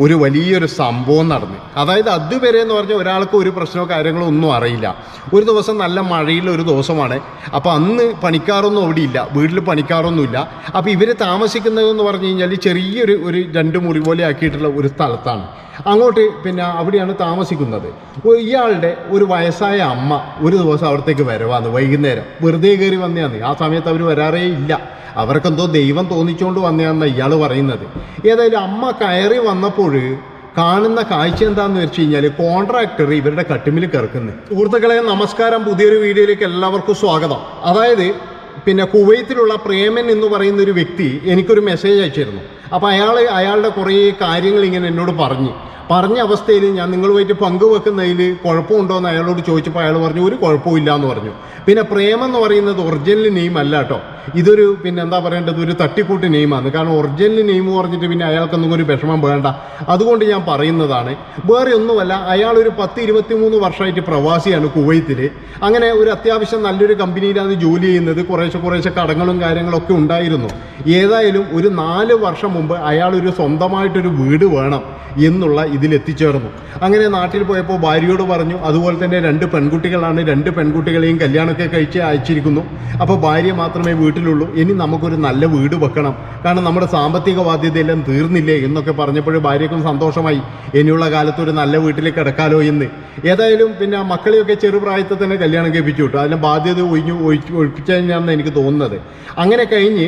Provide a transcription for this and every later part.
ഒരു വലിയൊരു സംഭവം നടന്നു. അതായത് അതുവരെ എന്ന് പറഞ്ഞാൽ ഒരാൾക്ക് ഒരു പ്രശ്നമോ കാര്യങ്ങളോ ഒന്നും അറിയില്ല. ഒരു ദിവസം നല്ല മഴയുള്ള ഒരു ദിവസമാണ്. അപ്പോൾ അന്ന് പണിക്കാറൊന്നും അവിടെ ഇല്ല. വീട്ടിൽ പണിക്കാറൊന്നുമില്ല അപ്പോൾ ഇവർ താമസിക്കുന്നതെന്ന് പറഞ്ഞു കഴിഞ്ഞാൽ ചെറിയൊരു ഒരു രണ്ട് മുറി പോലെ ആക്കിയിട്ടുള്ള ഒരു സ്ഥലത്താണ്. അങ്ങോട്ട് പിന്നെ അവിടെയാണ് താമസിക്കുന്നത്. ഇയാളുടെ ഒരു വയസ്സായ അമ്മ ഒരു ദിവസം അവിടത്തേക്ക് വരവാന്ന് വൈകുന്നേരം. വെറുതെ കയറി വന്നതാണ് ആ സമയത്ത് അവർ വരാറേ ഇല്ല. അവർക്കെന്തോ ദൈവം തോന്നിച്ചുകൊണ്ട് വന്നയാന്ന ഇയാൾ പറയുന്നത്. ഏതായാലും അമ്മ കയറി വന്നപ്പോൾ കാണുന്ന കാഴ്ച എന്താന്ന് വെച്ച് കഴിഞ്ഞാൽ കോൺട്രാക്ടർ ഇവരുടെ കട്ടിമിൽ കിടക്കുന്നു. സുഹൃത്തുക്കളെ നമസ്കാരം. പുതിയൊരു വീഡിയോയിലേക്ക് എല്ലാവർക്കും സ്വാഗതം. അതായത് പിന്നെ കുവൈത്തിലുള്ള പ്രേമൻ എന്ന് പറയുന്ന ഒരു വ്യക്തി എനിക്കൊരു മെസ്സേജ് അയച്ചിരുന്നു. അപ്പോൾ അയാൾ അയാളുടെ കുറേ കാര്യങ്ങൾ ഇങ്ങനെ എന്നോട് പറഞ്ഞു. പറഞ്ഞ അവസ്ഥയിൽ ഞാൻ നിങ്ങളുമായിട്ട് പങ്കുവെക്കുന്നതിൽ കുഴപ്പമുണ്ടോ എന്ന് അയാളോട് ചോദിച്ചപ്പോൾ അയാൾ പറഞ്ഞു ഒരു കുഴപ്പമില്ല എന്ന് പറഞ്ഞു. പിന്നെ പ്രേമം എന്ന് പറയുന്നത് ഒറിജിനൽ നെയിം അല്ല കേട്ടോ. ഇതൊരു പിന്നെ എന്താ പറയേണ്ടത്? ഒരു തട്ടിക്കൂട്ട് നെയിമാണ്. കാരണം ഒറിജിനൽ നെയിം പറഞ്ഞിട്ട് പിന്നെ അയാൾക്കൊന്നും ഒരു വിഷമം വേണ്ട. അതുകൊണ്ട് ഞാൻ പറയുന്നതാണ് വേറെ ഒന്നുമല്ല അയാൾ ഒരു പത്ത് ഇരുപത്തി മൂന്ന് വർഷമായിട്ട് പ്രവാസിയാണ് കുവൈത്തിൽ അങ്ങനെ ഒരു അത്യാവശ്യം നല്ലൊരു കമ്പനിയിലാണ് ജോലി ചെയ്യുന്നത്. കുറേശ്ശെ കുറേശ്ശെ കടങ്ങളും കാര്യങ്ങളൊക്കെ ഉണ്ടായിരുന്നു. ഏതായാലും ഒരു നാല് വർഷം മുമ്പ് അയാൾ ഒരു സ്വന്തമായിട്ടൊരു വീട് വേണം എന്നുള്ള ഇതിൽ എത്തിച്ചേർന്നു അങ്ങനെ നാട്ടിൽ പോയപ്പോൾ ഭാര്യയോട് പറഞ്ഞു അതുപോലെ തന്നെ രണ്ട് പെൺകുട്ടികളാണ് രണ്ട് പെൺകുട്ടികളെയും കല്യാണമൊക്കെ കഴിച്ച് അയച്ചിരിക്കുന്നു. അപ്പോൾ ഭാര്യ മാത്രമേ വീട്ടിലുള്ളൂ. ഇനി നമുക്കൊരു നല്ല വീട് വെക്കണം. കാരണം നമ്മുടെ സാമ്പത്തിക ബാധ്യതയെല്ലാം തീർന്നില്ലേ? എന്നൊക്കെ പറഞ്ഞപ്പോൾ ഭാര്യയ്ക്കും സന്തോഷമായി. ഇനിയുള്ള കാലത്ത് ഒരു നല്ല വീട്ടിൽ കിടക്കാലോ എന്ന് ഏതായാലും പിന്നെ മക്കളെയൊക്കെ ചെറുപ്രായത്തിൽ തന്നെ കല്യാണം കഴിപ്പിച്ചു വിട്ടു. അതിന്റെ ബാധ്യത ഒഴിഞ്ഞു ഒഴിച്ച് ഒഴിപ്പിച്ചാണെന്നാണ് എനിക്ക് തോന്നുന്നത്. അങ്ങനെ കഴിഞ്ഞ്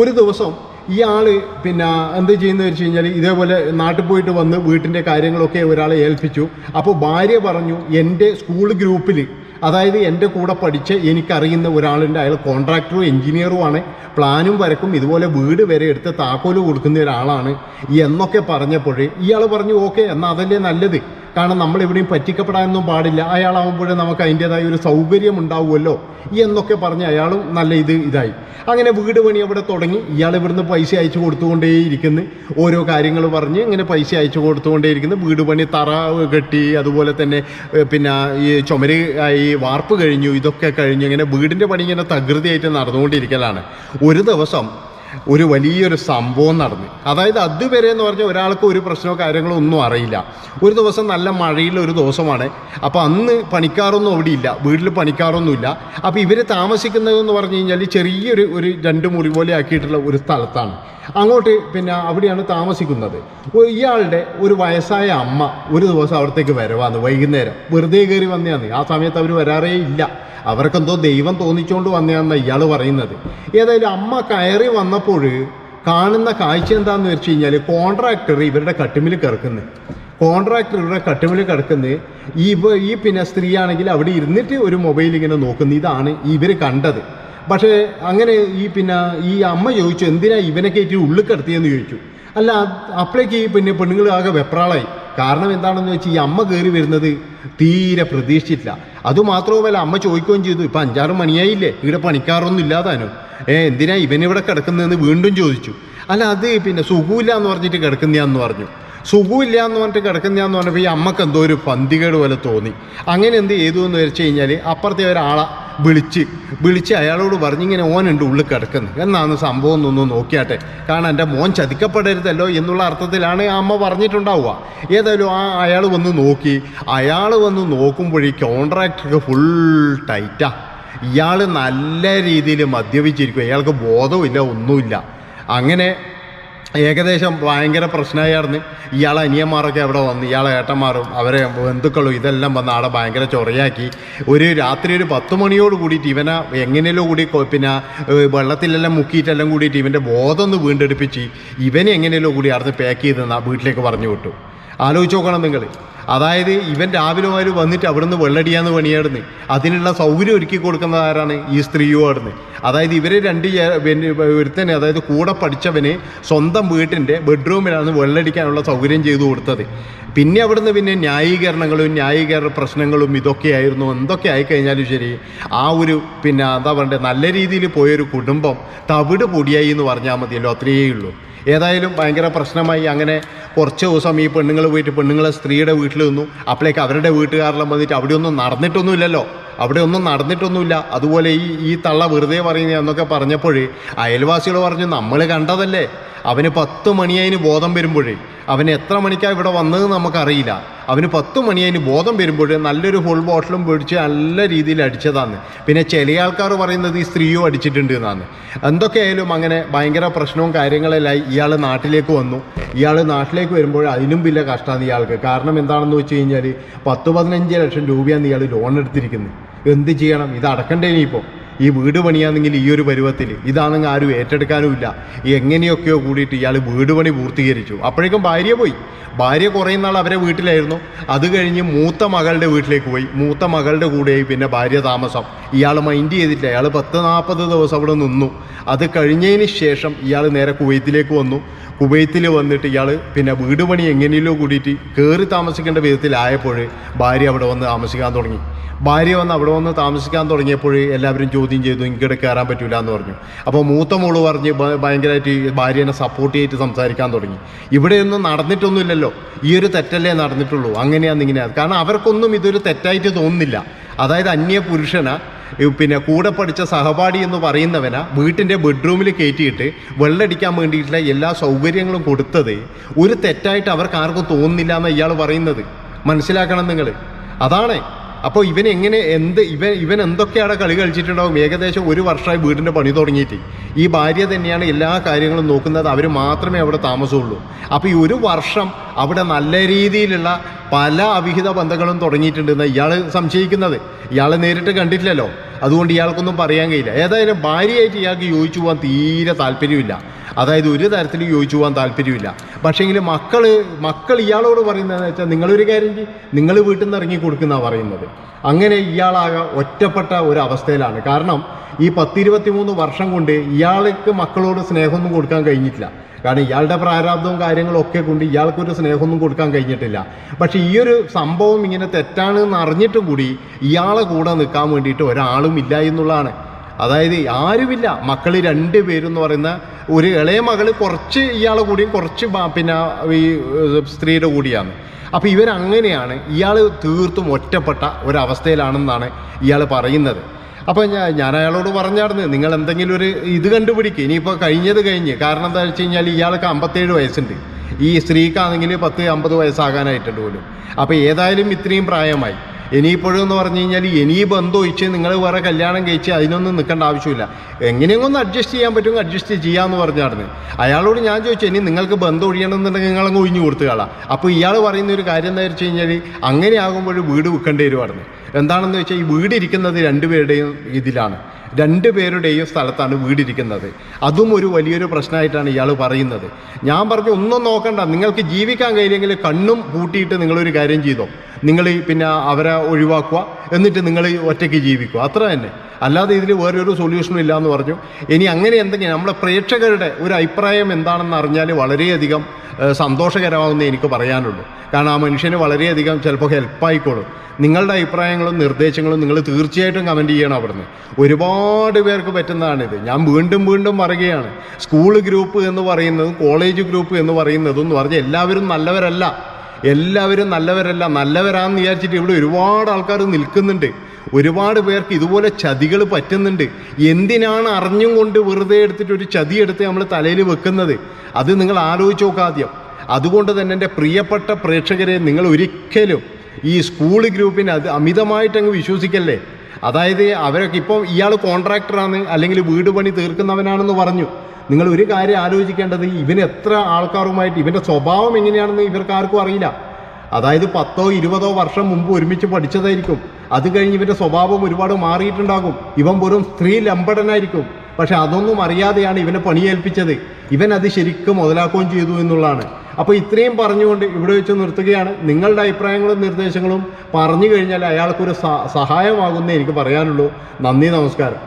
ഒരു ദിവസം ഈ ആൾ പിന്നെ എന്ത് ചെയ്യുന്നത് വെച്ച് കഴിഞ്ഞാൽ ഇതേപോലെ നാട്ടിൽ പോയിട്ട് വന്ന് വീട്ടിന്റെ കാര്യങ്ങളൊക്കെ ഒരാളെ ഏൽപ്പിച്ചു. അപ്പോൾ ഭാര്യ പറഞ്ഞു എന്റെ സ്കൂൾ ഗ്രൂപ്പിൽ അതായത് എന്റെ കൂടെ പഠിച്ച് എനിക്കറിയുന്ന ഒരാളുണ്ട്. അയാൾ കോൺട്രാക്ടറും എൻജിനീയറുമാണ് പ്ലാനും വരക്കും. ഇതുപോലെ വീട് വരെ എടുത്ത് താക്കോൽ കൊടുക്കുന്ന ഒരാളാണ്. എന്നൊക്കെ പറഞ്ഞപ്പോൾ ഇയാൾ പറഞ്ഞു ഓക്കെ എന്നാൽ അതല്ലേ നല്ലത്. കാരണം നമ്മൾ എവിടെയും പറ്റിക്കപ്പെടാനൊന്നും പാടില്ല. അയാളാവുമ്പോഴേ നമുക്ക് അതിന്റെതായ ഒരു സൗകര്യം ഉണ്ടാവുമല്ലോ എന്നൊക്കെ പറഞ്ഞ് അയാളും നല്ല ഇത് ഇതായി. അങ്ങനെ വീട് പണി അവിടെ തുടങ്ങി. ഇയാൾ ഇവിടുന്ന് പൈസ അയച്ചു കൊടുത്തുകൊണ്ടേയിരിക്കുന്നു. ഓരോ കാര്യങ്ങൾ പറഞ്ഞ് ഇങ്ങനെ പൈസ അയച്ചു കൊടുത്തുകൊണ്ടേയിരിക്കുന്നു. വീട് പണി തറ കെട്ടി അതുപോലെ തന്നെ പിന്നെ ഈ ചുമര് ഈ വാർപ്പ് കഴിഞ്ഞു ഇതൊക്കെ കഴിഞ്ഞു ഇങ്ങനെ വീടിന്റെ പണി ഇങ്ങനെ തകൃതിയായിട്ട് നടന്നുകൊണ്ടിരിക്കലാണ്. ഒരു ദിവസം ഒരു വലിയൊരു സംഭവം നടന്നു. അതായത് അതുവരെ എന്ന് പറഞ്ഞാൽ ഒരാൾക്ക് ഒരു പ്രശ്നമോ കാര്യങ്ങളോ ഒന്നും അറിയില്ല. ഒരു ദിവസം നല്ല മഴയുള്ള ഒരു ദിവസമാണ്. അപ്പോൾ അന്ന് പണിക്കാറൊന്നും അവിടെ ഇല്ല വീട്ടിൽ പണിക്കാറൊന്നുമില്ല അപ്പോൾ ഇവർ താമസിക്കുന്നതെന്ന് പറഞ്ഞു കഴിഞ്ഞാൽ ചെറിയൊരു ഒരു രണ്ട് മുറി പോലെ ആക്കിയിട്ടുള്ള ഒരു സ്ഥലത്താണ്. അങ്ങോട്ട് പിന്നെ അവിടെയാണ് താമസിക്കുന്നത്. ഇയാളുടെ ഒരു വയസ്സായ അമ്മ ഒരു ദിവസം അവിടത്തേക്ക് വരവാന്ന് വൈകുന്നേരം. വെറുതെ കയറി വന്നതാണ് ആ സമയത്ത് അവർ വരാറേ ഇല്ല. അവർക്കെന്തോ ദൈവം തോന്നിച്ചുകൊണ്ട് വന്നതാണെന്ന് ഇയാൾ പറയുന്നത്. ഏതായാലും അമ്മ കയറി വന്നപ്പോൾ കാണുന്ന കാഴ്ച എന്താണെന്ന് വെച്ച് കഴിഞ്ഞാൽ കോൺട്രാക്ടർ ഇവരുടെ കട്ടിമിൽ കിടക്കുന്നത് കോൺട്രാക്ടർ ഇവരുടെ കട്ടിമിൽ കിടക്കുന്നത് ഈ ഈ പിന്നെ സ്ത്രീയാണെങ്കിൽ അവിടെ ഇരുന്നിട്ട് ഒരു മൊബൈൽ ഇങ്ങനെ നോക്കുന്നു. ഇതാണ് ഇവർ കണ്ടത്. പക്ഷേ അങ്ങനെ ഈ പിന്നെ ഈ അമ്മ ചോദിച്ചു എന്തിനാ ഇവനെ കയറ്റി ഉള്ളിൽ കിടത്തിയെന്ന് ചോദിച്ചു? അല്ല അപ്പോഴേക്ക് ഈ പിന്നെ പെണ്ണുങ്ങൾ ആകെ വെപ്രാളായി. കാരണം എന്താണെന്ന് വെച്ചാൽ ഈ അമ്മ കയറി വരുന്നത് തീരെ പ്രതീക്ഷിച്ചിട്ടില്ല. അതുമാത്രവുമല്ല അമ്മ ചോദിക്കുകയും ചെയ്തു ഇപ്പം അഞ്ചാറ് മണിയായില്ലേ? ഇവിടെ പണിക്കാറൊന്നും ഇല്ലാതാനോ? ഏ എന്തിനാ ഇവനിവിടെ കിടക്കുന്നതെന്ന് വീണ്ടും ചോദിച്ചു. അല്ല അത് പിന്നെ സുഖമില്ല എന്ന് പറഞ്ഞിട്ട് കിടക്കുന്നതാന്ന് പറഞ്ഞു. സുഖമില്ല എന്ന് പറഞ്ഞിട്ട് കിടക്കുന്നയാന്ന് പറഞ്ഞപ്പോൾ ഈ അമ്മയ്ക്ക് എന്തോ ഒരു പന്തികേട് പോലെ തോന്നി. അങ്ങനെ എന്ത് ചെയ്തു എന്ന് വെച്ച് കഴിഞ്ഞാൽ അപ്പുറത്തെ ഒരാളെ വിളിച്ച് വിളിച്ച് അയാളോട് പറഞ്ഞിങ്ങനെ ഓനുണ്ട് ഉള്ളിൽ കിടക്കുന്നത് എന്നാണ് സംഭവം എന്നൊന്ന് നോക്കിയാട്ടെ. കാരണം എന്റെ മോൻ ചതിക്കപ്പെടരുതല്ലോ എന്നുള്ള അർത്ഥത്തിലാണ് ആ അമ്മ പറഞ്ഞിട്ടുണ്ടാവുക. ഏതായാലും ആ അയാൾ വന്ന് നോക്കി. അയാൾ വന്ന് നോക്കുമ്പോഴേ കോൺട്രാക്ടർക്ക് ഫുൾ ടൈറ്റാ ഇയാൾ നല്ല രീതിയിൽ മദ്യപിച്ചിരിക്കും. ഇയാൾക്ക് ബോധവുമില്ല ഒന്നുമില്ല. അങ്ങനെ ഏകദേശം ഭയങ്കര പ്രശ്നമായിരുന്നു. ഇയാളെ അനിയന്മാരൊക്കെ അവിടെ വന്ന് ഇയാളെ ഏട്ടന്മാരും അവരെ ബന്ധുക്കളും ഇതെല്ലാം വന്ന് ആടെ ഭയങ്കര ചൊറയാക്കി. ഒരു രാത്രി ഒരു പത്ത് മണിയോട് കൂടിയിട്ട് ഇവനെ എങ്ങനെയല്ലോ കൂടി പിന്നെ വെള്ളത്തിലെല്ലാം മുക്കിയിട്ടെല്ലാം കൂടിയിട്ട് ഇവന്റെ ബോധം ഒന്ന് വീണ്ടെടുപ്പിച്ച് ഇവനെ എങ്ങനെയല്ലോ കൂടി അവിടുന്ന് പാക്ക് ചെയ്ത് വീട്ടിലേക്ക് പറഞ്ഞു വിട്ടു. ആലോചിച്ച് നോക്കണം നിങ്ങൾ. അതായത് ഇവൻ രാവിലെ മുതൽ വന്നിട്ട് അവിടുന്ന് വെള്ളടിയാന്ന് പണിയായിരുന്നു അതിനുള്ള സൗകര്യം ഒരുക്കി കൊടുക്കുന്നത് ആരാണ്? ഈ സ്ത്രീയോടുന്ന് അതായത് ഇവരെ രണ്ട് ഒരുത്തന് അതായത് കൂടെ പഠിച്ചവന് സ്വന്തം വീട്ടിന്റെ ബെഡ്റൂമിലാണ് വെള്ളടിക്കാനുള്ള സൗകര്യം ചെയ്തു കൊടുത്തത്. പിന്നെ അവിടുന്ന് പിന്നെ ന്യായീകരണങ്ങളും ന്യായീകരണ പ്രശ്നങ്ങളും ഇതൊക്കെയായിരുന്നു എന്തൊക്കെ ആയിക്കഴിഞ്ഞാലും ശരി ആ ഒരു പിന്നെ എന്താ പറയണ്ടേ നല്ല രീതിയിൽ പോയൊരു കുടുംബം തവിട് പൊടിയായി എന്ന് പറഞ്ഞാൽ മതിയല്ലോ അത്രയേ ഉള്ളൂ. ഏതായാലും ഭയങ്കര പ്രശ്നമായി. അങ്ങനെ കുറച്ച് ദിവസം ഈ പെണ്ണുങ്ങൾ പോയിട്ട് പെണ്ണുങ്ങളെ സ്ത്രീയുടെ വീട്ടിൽ നിന്നു. അപ്പോഴേക്ക് അവരുടെ വീട്ടുകാരെല്ലാം വന്നിട്ട് അവിടെ ഒന്നും നടന്നിട്ടൊന്നുമില്ലല്ലോ. അവിടെ ഒന്നും നടന്നിട്ടൊന്നുമില്ല. അതുപോലെ ഈ ഈ തള്ള വെറുതെ പറയുന്ന എന്നൊക്കെ പറഞ്ഞപ്പോൾ അയൽവാസികൾ പറഞ്ഞു നമ്മൾ കണ്ടതല്ലേ? അവന് പത്ത് മണിയായിന് ബോധം വരുമ്പോഴേ. അവന് എത്ര മണിക്കാണ് ഇവിടെ വന്നത് നമുക്കറിയില്ല. അവന് പത്ത് മണി അതിന് ബോധം വരുമ്പോൾ നല്ലൊരു ഫുൾ ബോട്ടിലും പിടിച്ച് നല്ല രീതിയിൽ അടിച്ചതാണ്. പിന്നെ ചില ആൾക്കാർ പറയുന്നത് ഈ സ്ത്രീയും അടിച്ചിട്ടുണ്ട് എന്നാണ്. എന്തൊക്കെയായാലും അങ്ങനെ ഭയങ്കര പ്രശ്നവും കാര്യങ്ങളെല്ലാം ഇയാൾ നാട്ടിലേക്ക് വന്നു. ഇയാൾ നാട്ടിലേക്ക് വരുമ്പോൾ അതിനും വലിയ കഷ്ടമാണ് ഇയാൾക്ക്. കാരണം എന്താണെന്ന് വെച്ച് കഴിഞ്ഞാൽ പത്ത് പതിനഞ്ച് ലക്ഷം രൂപയാണ് ഇയാൾ ലോൺ എടുത്തിരിക്കുന്നത്. എന്ത് ചെയ്യണം? ഇത് അടക്കണ്ടേ ഇനിയിപ്പോൾ ഈ വീട് പണിയാണെങ്കിൽ ഈ ഒരു പരുവത്തിൽ ഇതാണെങ്കിൽ ആരും ഏറ്റെടുക്കാനുമില്ല. എങ്ങനെയൊക്കെയോ കൂടിയിട്ട് ഇയാൾ വീട് പണി പൂർത്തീകരിച്ചു. അപ്പോഴേക്കും ഭാര്യ പോയി. ഭാര്യ കുറേ നാൾ അവരെ വീട്ടിലായിരുന്നു. അത് കഴിഞ്ഞ് മൂത്ത മകളുടെ വീട്ടിലേക്ക് പോയി. മൂത്ത മകളുടെ കൂടെയായി പിന്നെ ഭാര്യ താമസം. ഇയാൾ മൈൻഡ് ചെയ്തിട്ടില്ല അയാൾ പത്ത് നാൽപ്പത് ദിവസം അവിടെ നിന്നു. അത് കഴിഞ്ഞതിന് ശേഷം ഇയാൾ നേരെ കുവൈത്തിലേക്ക് വന്നു. കുവൈത്തിൽ വന്നിട്ട് ഇയാൾ പിന്നെ വീട് പണി എങ്ങനെയല്ലോ കൂടിയിട്ട് കയറി താമസിക്കേണ്ട വിധത്തിലായപ്പോൾ ഭാര്യ അവിടെ വന്ന് താമസിക്കാൻ തുടങ്ങി. ഭാര്യ വന്ന് അവിടെ വന്ന് താമസിക്കാൻ തുടങ്ങിയപ്പോൾ എല്ലാവരും ചോദ്യം ചെയ്തു ഇങ്ങോട്ട് കയറാൻ പറ്റില്ല എന്ന് പറഞ്ഞു. അപ്പോൾ മൂത്ത മോൾ പറഞ്ഞ് ഭയങ്കരമായിട്ട് ഭാര്യനെ സപ്പോർട്ട് ചെയ്തിട്ട് സംസാരിക്കാൻ തുടങ്ങി. ഇവിടെയൊന്നും നടന്നിട്ടൊന്നുമില്ലല്ലോ. ഈ ഒരു തെറ്റല്ലേ നടന്നിട്ടുള്ളൂ. അങ്ങനെയാണ് ഇങ്ങനെയാണ് കാരണം അവർക്കൊന്നും ഇതൊരു തെറ്റായിട്ട് തോന്നുന്നില്ല. അതായത് അന്യ പുരുഷന പിന്നെ കൂടെ പഠിച്ച സഹപാഠി എന്ന് പറയുന്നവന വീട്ടിന്റെ ബെഡ്റൂമിൽ കയറ്റിയിട്ട് വെള്ളടിക്കാൻ വേണ്ടിയിട്ടുള്ള എല്ലാ സൗകര്യങ്ങളും കൊടുത്തത് ഒരു തെറ്റായിട്ട് അവർക്ക് ആർക്കും തോന്നുന്നില്ല എന്ന് ഇയാൾ പറയുന്നത്. മനസ്സിലാക്കണം നിങ്ങൾ അതാണ്. അപ്പോൾ ഇവൻ എങ്ങനെ എന്ത് ഇവൻ ഇവൻ എന്തൊക്കെയാണ് കളി കളിച്ചിട്ടുണ്ടാവും? ഏകദേശം ഒരു വർഷമായി വീടിന്റെ പണി തുടങ്ങിയിട്ട്. ഈ ഭാര്യ തന്നെയാണ് എല്ലാ കാര്യങ്ങളും നോക്കുന്നത്. അവർ മാത്രമേ അവിടെ താമസമുള്ളൂ. അപ്പോൾ ഈ ഒരു വർഷം അവിടെ നല്ല രീതിയിലുള്ള പല അവിഹിത ബന്ധങ്ങളും തുടങ്ങിയിട്ടുണ്ടെന്ന് ഇയാൾ സംശയിക്കുന്നത്. ഇയാൾ നേരിട്ട് കണ്ടിട്ടില്ലല്ലോ. അതുകൊണ്ട് ഇയാൾക്കൊന്നും പറയാൻ കഴിയില്ല. ഏതായാലും ഭാര്യയായിട്ട് ഇയാൾക്ക് യോജിച്ചു പോകാൻ തീരെ താല്പര്യമില്ല. അതായത് ഒരു തരത്തിലും യോജിച്ചു പോകാൻ താല്പര്യമില്ല. പക്ഷേങ്കിൽ മക്കൾ മക്കൾ ഇയാളോട് പറയുന്നതെന്ന് വെച്ചാൽ നിങ്ങളൊരു കാര്യം നിങ്ങൾ വീട്ടിൽ നിന്ന് ഇറങ്ങി കൊടുക്കുന്നതാണ് പറയുന്നത്. അങ്ങനെ ഇയാളാകെ ഒറ്റപ്പെട്ട ഒരു അവസ്ഥയിലാണ്. കാരണം ഈ പത്തിരുപത്തി മൂന്ന് വർഷം കൊണ്ട് ഇയാൾക്ക് മക്കളോട് സ്നേഹമൊന്നും കൊടുക്കാൻ കഴിഞ്ഞിട്ടില്ല. കാരണം ഇയാളുടെ പ്രാരാബ്ദവും കാര്യങ്ങളും ഒക്കെ കൊണ്ട് ഇയാൾക്കൊരു സ്നേഹമൊന്നും കൊടുക്കാൻ കഴിഞ്ഞിട്ടില്ല. പക്ഷേ ഈ ഒരു സംഭവം ഇങ്ങനെ തെറ്റാണെന്ന് അറിഞ്ഞിട്ടും കൂടി ഇയാളെ കൂടെ നിൽക്കാൻ വേണ്ടിയിട്ട് ഒരാളും ഇല്ല എന്നുള്ളതാണ്. അതായത് ആരുമില്ല. മക്കൾ രണ്ട് പേരെന്ന് പറയുന്ന ഒരു ഇളയ മകൾ കുറച്ച് ഇയാളെ കൂടിയും കുറച്ച് പിന്നെ ഈ സ്ത്രീയുടെ കൂടിയാണ്. അപ്പോൾ ഇവരങ്ങനെയാണ് ഇയാൾ തീർത്തും ഒറ്റപ്പെട്ട ഒരവസ്ഥയിലാണെന്നാണ് ഇയാൾ പറയുന്നത്. അപ്പോൾ ഞാൻ ഞാൻ അയാളോട് പറഞ്ഞായിരുന്നു നിങ്ങൾ എന്തെങ്കിലും ഒരു ഇത് കണ്ടുപിടിക്കുക ഇനിയിപ്പോൾ കഴിഞ്ഞത് കഴിഞ്ഞ്. കാരണം എന്താ വെച്ച് കഴിഞ്ഞാൽ ഇയാൾക്ക് അമ്പത്തേഴ് വയസ്സുണ്ട്. ഈ സ്ത്രീക്കാണെങ്കിൽ പത്ത് അമ്പത് വയസ്സാകാനായിട്ടുണ്ട് പോലും. അപ്പോൾ ഏതായാലും ഇത്രയും പ്രായമായി. ഇനിയിപ്പോഴും എന്ന് പറഞ്ഞു കഴിഞ്ഞാൽ ഇനി ബന്ധം ഒഴിച്ച് നിങ്ങൾ വേറെ കല്യാണം കഴിച്ച് അതിനൊന്നും നിൽക്കേണ്ട ആവശ്യമില്ല. എങ്ങനെയെങ്കിലും ഒന്ന് അഡ്ജസ്റ്റ് ചെയ്യാൻ പറ്റുമെങ്കിൽ അഡ്ജസ്റ്റ് ചെയ്യാമെന്ന് പറഞ്ഞായിരുന്നു. അയാളോട് ഞാൻ ചോദിച്ചു ഇനി നിങ്ങൾക്ക് ബന്ധം ഒഴിയണമെന്നുണ്ടെങ്കിൽ നിങ്ങളങ്ങ് ഒഴിഞ്ഞു കൊടുത്തുകളാം അപ്പോൾ ഇയാൾ പറയുന്ന ഒരു കാര്യം എന്താ വെച്ച് കഴിഞ്ഞാൽ അങ്ങനെ ആകുമ്പോൾ വീട് വിൽക്കേണ്ടി വരുമായിരുന്നു എന്താണെന്ന് വെച്ചാൽ ഈ വീടിരിക്കുന്നത് രണ്ടുപേരുടെയും ഇതിലാണ്. രണ്ട് പേരുടെയും സ്ഥലത്താണ് വീടിരിക്കുന്നത്. അതും ഒരു വലിയൊരു പ്രശ്നമായിട്ടാണ് ഇയാൾ പറയുന്നത്. ഞാൻ പറഞ്ഞു ഒന്നും നോക്കണ്ട. നിങ്ങൾക്ക് ജീവിക്കാൻ കഴിയില്ലെങ്കിൽ കണ്ണും പൂട്ടിയിട്ട് നിങ്ങളൊരു കാര്യം ചെയ്തോ. നിങ്ങൾ പിന്നെ അവരെ ഒഴിവാക്കുക. എന്നിട്ട് നിങ്ങൾ ഒറ്റയ്ക്ക് ജീവിക്കുക. അത്ര തന്നെ. അല്ലാതെ ഇതിൽ വേറൊരു സൊല്യൂഷനും ഇല്ല എന്ന് പറഞ്ഞു. ഇനി അങ്ങനെ എന്തെങ്കിലും നമ്മുടെ പ്രേക്ഷകരുടെ ഒരു അഭിപ്രായം എന്താണെന്ന് അറിഞ്ഞാൽ വളരെയധികം ഏഹ്, സന്തോഷകരമാകുന്നേ എനിക്ക് പറയാനുള്ളൂ. കാരണം ആ മനുഷ്യന് വളരെയധികം ചിലപ്പോൾ ഹെൽപ്പായിക്കോളും നിങ്ങളുടെ അഭിപ്രായങ്ങളും നിർദ്ദേശങ്ങളും നിങ്ങൾ തീർച്ചയായിട്ടും കമന്റ് ചെയ്യണം അവിടുന്ന്. ഒരുപാട് പേർക്ക് പറ്റുന്നതാണിത് ഞാൻ വീണ്ടും വീണ്ടും പറയുകയാണ്. സ്കൂൾ ഗ്രൂപ്പ് എന്ന് പറയുന്നതും കോളേജ് ഗ്രൂപ്പ് എന്ന് പറയുന്നതും എന്ന് പറഞ്ഞാൽ എല്ലാവരും നല്ലവരല്ല. എല്ലാവരും നല്ലവരല്ല. നല്ലവരാന്ന് വിചാരിച്ചിട്ട് ഇവിടെ ഒരുപാട് ആൾക്കാർ നിൽക്കുന്നുണ്ട്. ഒരുപാട് പേർക്ക് ഇതുപോലെ ചതികൾ പറ്റുന്നുണ്ട്. എന്തിനാണ് അറിഞ്ഞും കൊണ്ട് വെറുതെ എടുത്തിട്ട് ഒരു ചതി എടുത്ത് നമ്മൾ തലയിൽ വെക്കുന്നത്? അത് നിങ്ങൾ ആലോചിച്ച് നോക്കാദ്യം അതുകൊണ്ട് തന്നെ എന്റെ പ്രിയപ്പെട്ട പ്രേക്ഷകരെ നിങ്ങൾ ഒരിക്കലും ഈ സ്കൂൾ ഗ്രൂപ്പിനെ അത് അമിതമായിട്ടങ്ങ് വിശ്വസിക്കല്ലേ? അതായത് അവരൊക്കെ ഇപ്പോൾ ഇയാൾ കോൺട്രാക്ടറാണ് അല്ലെങ്കിൽ വീട് പണി തീർക്കുന്നവനാണെന്ന് പറഞ്ഞു. നിങ്ങൾ ഒരു കാര്യം ആലോചിക്കേണ്ടത് ഇവൻ എത്ര ആൾക്കാരുമായിട്ട് ഇവന്റെ സ്വഭാവം എങ്ങനെയാണെന്ന് ഇവർക്ക് ആർക്കും അറിയില്ല. അതായത് പത്തോ ഇരുപതോ വർഷം മുമ്പ് ഒരുമിച്ച് പഠിച്ചതായിരിക്കും. അത് കഴിഞ്ഞ് ഇവന്റെ സ്വഭാവം ഒരുപാട് മാറിയിട്ടുണ്ടാകും. ഇവൻ വെറും സ്ത്രീ ലംബടനായിരിക്കും പക്ഷെ അതൊന്നും അറിയാതെയാണ് ഇവനെ പണിയേൽപ്പിച്ചത്. ഇവൻ അത് ശരിക്കും മുതലാക്കുകയും ചെയ്തു എന്നുള്ളതാണ്. അപ്പോൾ ഇത്രയും പറഞ്ഞുകൊണ്ട് ഇവിടെ വെച്ച് നിർത്തുകയാണ്. നിങ്ങളുടെ അഭിപ്രായങ്ങളും നിർദ്ദേശങ്ങളും പറഞ്ഞു കഴിഞ്ഞാൽ അയാൾക്കൊരു സഹായമാകുന്നേ എനിക്ക് പറയാനുള്ളൂ. നന്ദി നമസ്കാരം.